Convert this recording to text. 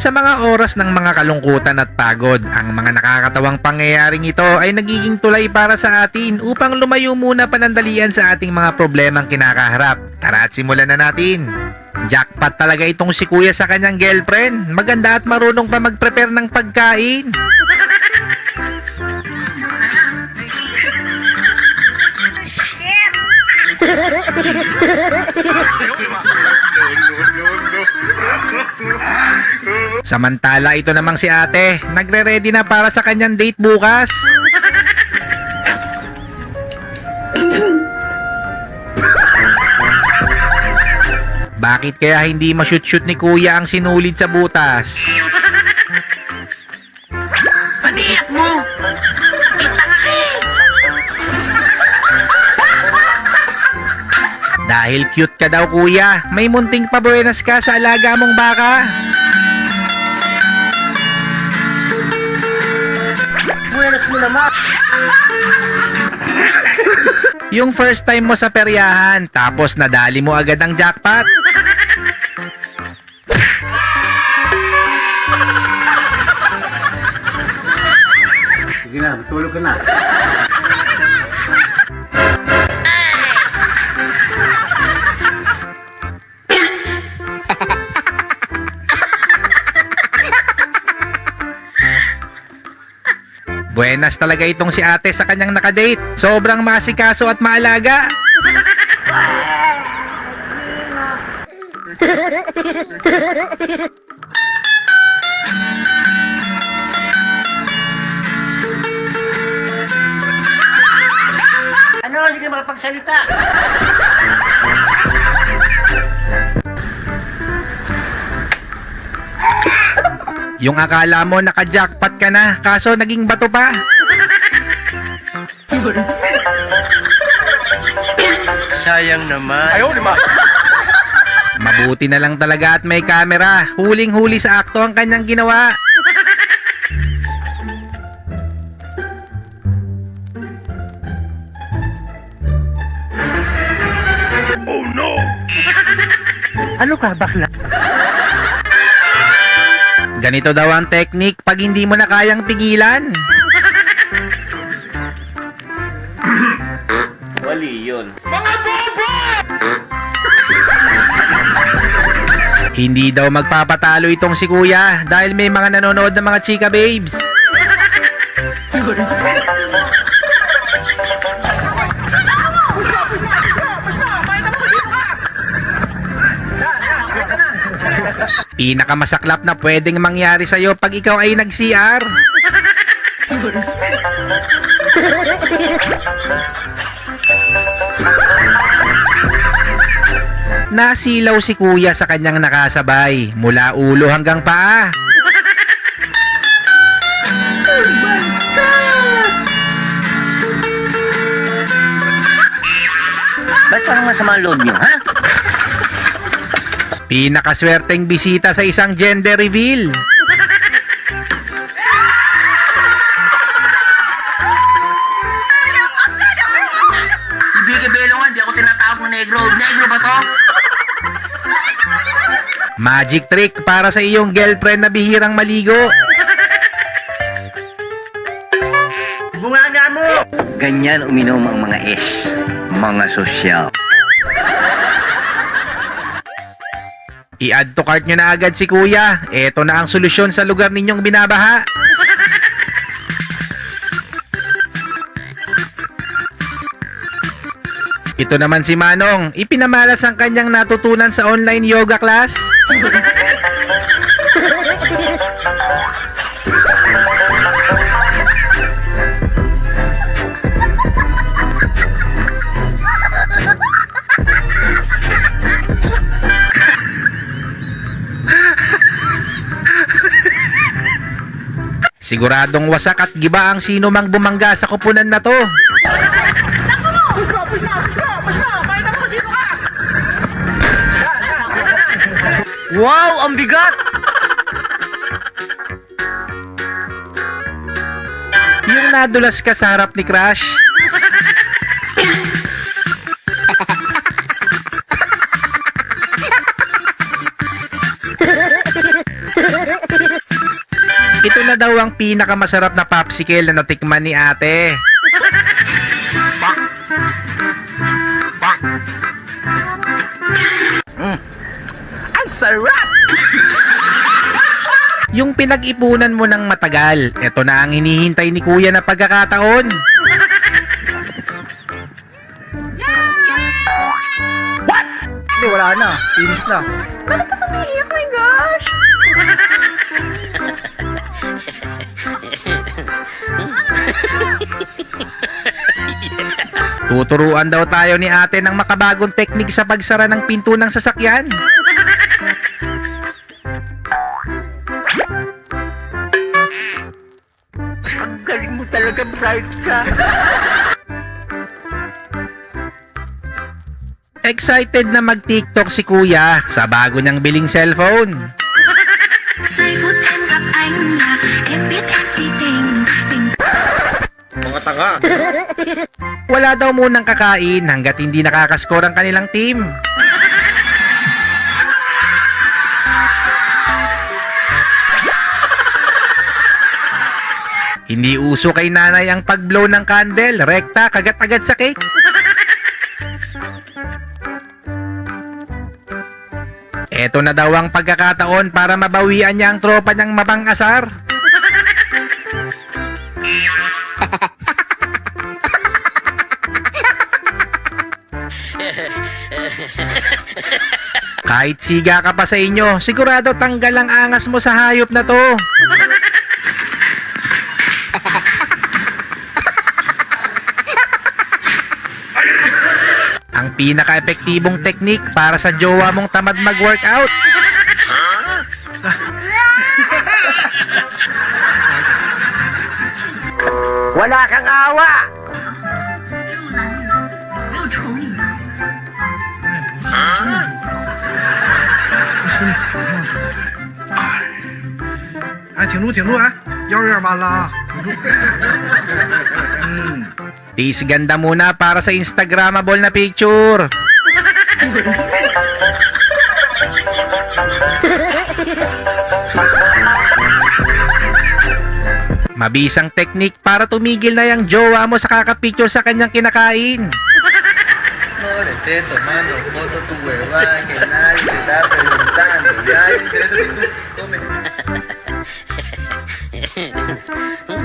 Sa mga oras ng mga kalungkutan at pagod, ang mga nakakatawang pangyayaring ito ay nagiging tulay para sa atin upang lumayo muna panandalian sa ating mga problemang kinakaharap. Tara at simulan na natin. Jackpot talaga itong si kuya sa kanyang girlfriend. Maganda at marunong pa mag-prepare ng pagkain. Samantala ito namang si ate, nagre-ready na para sa kanyang date bukas. Bakit kaya hindi ma-shoot-shoot ni kuya ang sinulid sa butas? Paniyak mo! Eh! Dahil cute ka daw kuya, may munting pabuenas ka sa alaga mong baka. Yung first time mo sa peryahan, tapos nadali mo agad ang jackpot. Sige na, tulog ka na. Buenas talaga itong si ate sa kanyang nakadate. Sobrang masikaso at maalaga. Ano? Hindi ka makapagsalita! Yung akala mo naka-jackpot ka na, kaso naging bato pa. Sayang naman. Ayaw naman! Mabuti na lang talaga at may camera. Huling-huli sa akto ang kanyang ginawa. Ano ka, bakla? Ganito daw ang technique pag hindi mo na kayang pigilan. Wali yun. Hindi daw magpapatalo itong si kuya dahil may mga nanonood ng mga chika babes. Pinakamasaklap na pwedeng mangyari sa'yo pag ikaw ay nag-CR. Nasilaw si kuya sa kanyang nakasabay mula ulo hanggang paa. Ba't parang masama ang loob niyo, ha? Pinakaswerteng bisita sa isang gender reveal. Hindi ka belongan, di ako tinatawag mo negro. Negro ba to? Magic trick para sa iyong girlfriend na bihirang maligo. Bunganga mo! Ganyan uminom ang mga S. Mga sosyal. I-add to cart nyo na agad si kuya. Ito na ang solusyon sa lugar ninyong binabaha. Ito naman si Manong, ipinamalas ang kanyang natutunan sa online yoga class. Siguradong wasak at giba ang sino mang bumangga sa kupunan na to. Wow! Ang bigat! Yung nadulas ka sa harap ni Crush. Daw ang pinakamasarap na popsicle na natikman ni ate. Ang sarap! Yung pinag-ipunan mo ng matagal, ito na ang hinihintay ni kuya na pagkakataon. Hindi, wala na. Finish na. Bakit ako naiiyak? my gosh! Tuturuan daw tayo ni ate ng makabagong teknik sa pagsara ng pinto ng sasakyan. Ang galing mo talaga, bright ka. Excited na mag-TikTok si kuya sa bago niyang biling cellphone. Giây phút em gặp anh là em Wala daw munang kakain hanggat hindi nakakaskor ang kanilang team. Hindi uso kay nanay ang pag-blow ng candle, rekta, kagat-agad sa cake. Eto na daw ang pagkakataon para mabawian niya ang tropa niyang mabang Kahit siga ka pa sa inyo, sigurado tanggal ang angas mo sa hayop na to. ang pinaka-epektibong teknik para sa jowa mong tamad mag-workout. Wala kang awa! Tis ganda muna para sa Instagrammable na picture. Mabisang teknik para tumigil na yung jowa mo sa kakapicture sa kanyang kinakain. No le estés tomando foto tu huevada que nadie te está preguntando. Nadie yeah.